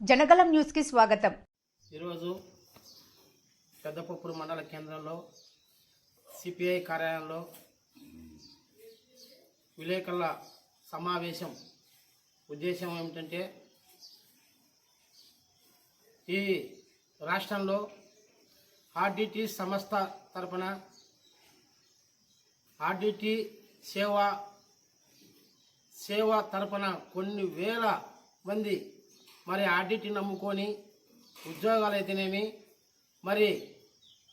జనగలం న్యూస్కి స్వాగతం. ఈరోజు పెద్దపప్పురు మండల కేంద్రంలో సిపిఐ కార్యాలయంలో విలేకరుల సమావేశం ఉద్దేశం ఏమిటంటే ఈ రాష్ట్రంలో ఆర్డిటి సంస్థ తరపున ఆర్డిటి సేవ సేవ తరపున కొన్ని వేల మంది మరి ఆర్డిటీ నమ్ముకొని ఉద్యోగాలు అయితేనేమి మరి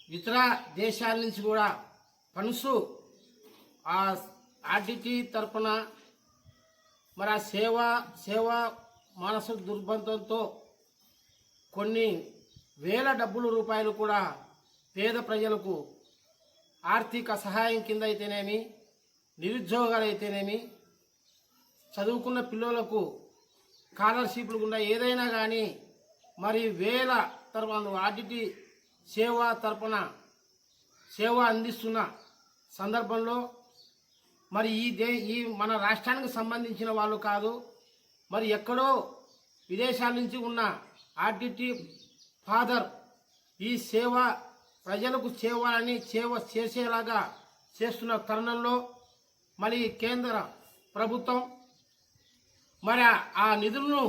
ఇతర దేశాల నుంచి కూడా ఫండ్స్ ఆ ఆర్డిటీ తరపున మరి ఆ సేవ సేవ మానసిక దుర్బంధంతో కొన్ని వేల డబ్బుల రూపాయలు కూడా పేద ప్రజలకు ఆర్థిక సహాయం కింద అయితేనేమి నిరుద్యోగాలు అయితేనేమి చదువుకున్న పిల్లలకు స్కాలర్షిప్లు గుండా ఏదైనా కానీ మరి వేల తర్వాత ఆర్డిటి సేవ తరపున సేవ అందిస్తున్న సందర్భంలో మరి ఈ దే ఈ మన రాష్ట్రానికి సంబంధించిన వాళ్ళు కాదు మరి ఎక్కడో విదేశాల నుంచి ఉన్న ఆర్డిటి ఫాదర్ ఈ సేవ ప్రజలకు సేవ అని సేవ చేసేలాగా చేస్తున్న తరుణంలో మరి కేంద్ర ప్రభుత్వం మరి ఆ- నిధులను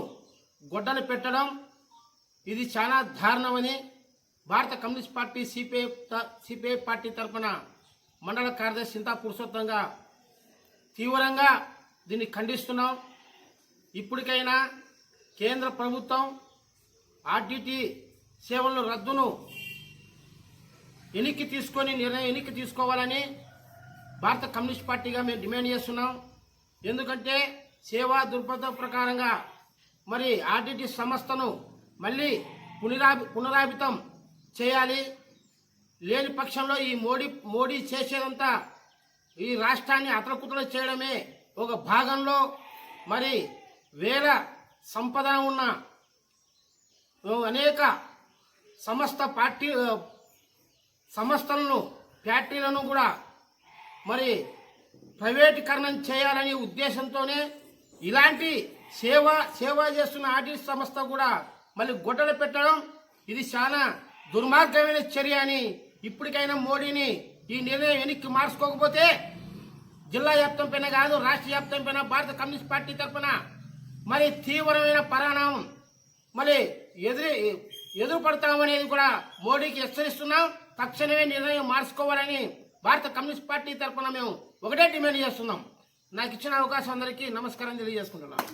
గొడ్డలు పెట్టడం ఇది చాలా దారుణమని భారత communist party CPI CPI party తరఫున మండల కార్యదర్శి చింతా పురుషోత్తంగా తీవ్రంగా దీన్ని ఖండిస్తున్నాం. ఇప్పటికైనా కేంద్ర ప్రభుత్వం ఆర్టీటీ సేవలను రద్దును వెనక్కి తీసుకొని నిర్ణయం వెనక్కి తీసుకోవాలని భారత కమ్యూనిస్ట్ పార్టీగా మేము డిమాండ్ చేస్తున్నాం. ఎందుకంటే సేవా దృక్పథం ప్రకారంగా మరి ఆర్డిటి సంస్థను మళ్ళీ పునరాభి పునరాభితం చేయాలి. లేని పక్షంలో ఈ మోడీ మోడీ చేసేదంతా ఈ రాష్ట్రాన్ని అతలకుతల చేయడమే ఒక భాగంలో మరి వేల సంపద ఉన్న అనేక సమస్త పార్టీ సంస్థలను ఫ్యాక్టరీలను కూడా మరి ప్రైవేటీకరణం చేయాలనే ఉద్దేశంతోనే ఇలాంటి సేవ సేవ చేస్తున్న ఆర్టిస్ట్ సంస్థ కూడా మళ్ళీ గొడ్డలు పెట్టడం ఇది చాలా దుర్మార్గమైన చర్య అని ఇప్పటికైనా మోడీని ఈ నిర్ణయం వెనక్కి మార్చుకోకపోతే జిల్లా వ్యాప్తం పైన కాదు రాష్ట్ర వ్యాప్తం పైన భారత కమ్యూనిస్ట్ పార్టీ తరఫున మరి తీవ్రమైన పరిణామం మరి ఎదురు ఎదురు పడతామనేది కూడా మోడీకి హెచ్చరిస్తున్నాం. తక్షణమే నిర్ణయం మార్చుకోవాలని భారత కమ్యూనిస్ట్ పార్టీ తరఫున మేము ఒకటే డిమాండ్ చేస్తున్నాం. నాకు ఇచ్చిన అవకాశం అందరికీ నమస్కారం తెలియజేసుకుంటున్నాను.